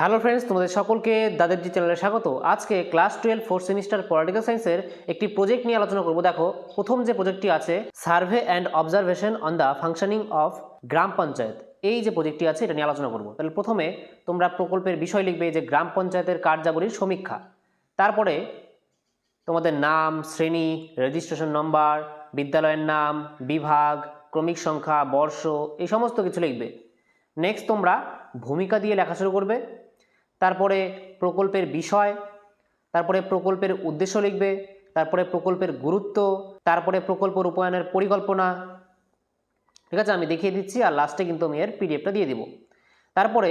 Hello friends তোমাদের সকলকে দাদেরজি চ্যানেলে স্বাগত। আজকে class twelve fourth semester political সায়েন্সের একটি প্রজেক্ট নিয়ে আলোচনা করব। দেখো, প্রথম যে প্রজেক্টটি আছে survey and observation on the functioning of গ্রাম পঞ্চায়েত এই যে প্রজেক্টটি আছে, এটা নিয়ে আলোচনা করব। তাহলে প্রথমে তোমরা প্রকল্পের বিষয় লিখবে যে গ্রাম পঞ্চায়েতের কার্যাবলীর সমীক্ষা। তারপরে তোমাদের নাম, শ্রেণি রেজিস্ট্রেশন নম্বর বিদ্যালয়ের নাম, বিভাগ, ক্রমিক সংখ্যা, বর্ষ, এই সমস্ত কিছু লিখবে। নেক্সট তোমরা ভূমিকা দিয়ে লেখা শুরু করবে। তারপরে প্রকল্পের বিষয়, তারপরে প্রকল্পের উদ্দেশ্য লিখবে, তারপরে প্রকল্পের গুরুত্ব, তারপরে প্রকল্প রূপায়ণের পরিকল্পনা। ঠিক আছে, আমি দেখিয়ে দিচ্ছি আর লাস্টে কিন্তু আমি এর পিডিএফটা দিয়ে দিব। তারপরে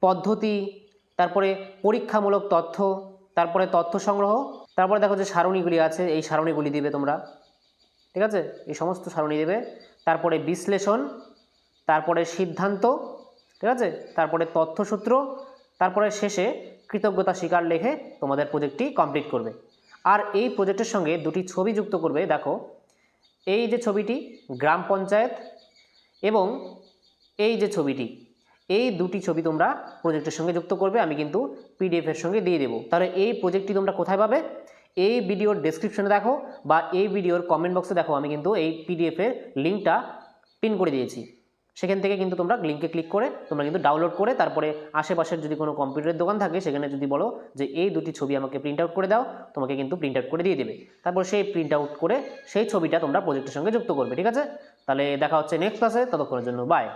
পদ্ধতি, তারপরে পরীক্ষামূলক তথ্য, তারপরে তথ্য সংগ্রহ, তারপরে দেখো যে সারণীগুলি আছে, এই সারণীগুলি দিবে তোমরা। ঠিক আছে? এই সমস্ত সারণী দেবে। তারপরে বিশ্লেষণ, তারপরে সিদ্ধান্ত, ঠিক আছে? তারপরে তথ্যসূত্র তারপরে শেষে কৃতজ্ঞতা স্বীকার লেখে তোমাদের প্রজেক্টটি কমপ্লিট করবে। আর এই প্রজেক্টের সঙ্গে দুটি ছবি যুক্ত করবে, দেখো। এই যে ছবিটি গ্রাম পঞ্চায়েত এবং এই যে ছবিটি, এই দুটি ছবি তোমরা প্রজেক্টের সঙ্গে যুক্ত করবে, আমি কিন্তু পিডিএফের সঙ্গে দিয়ে দেবো। তাহলে এই প্রজেক্টটি তোমরা কোথায় পাবে? এই ভিডিওর ডেসক্রিপশনে দেখো বা এই ভিডিওর কমেন্ট বক্সে দেখো, আমি কিন্তু এই পিডিএফের লিঙ্কটা পিন করে দিয়েছি। সেখান থেকে কিন্তু তোমরা লিঙ্কে ক্লিক করে তোমরা কিন্তু ডাউনলোড করে তারপরে আশেপাশের যদি কোনো কম্পিউটারের দোকান থাকে, সেখানে যদি বলো যে এই দুটি ছবি আমাকে প্রিন্ট আউট করে দাও, তোমাকে কিন্তু প্রিন্ট আউট করে দিয়ে দেবে। তারপর সেই প্রিন্ট আউট করে সেই ছবিটা তোমরা প্রজেক্টের সঙ্গে যুক্ত করবে, ঠিক আছে? তাহলে দেখা হচ্ছে নেক্সট ক্লাসে ততক্ষণের জন্য বাই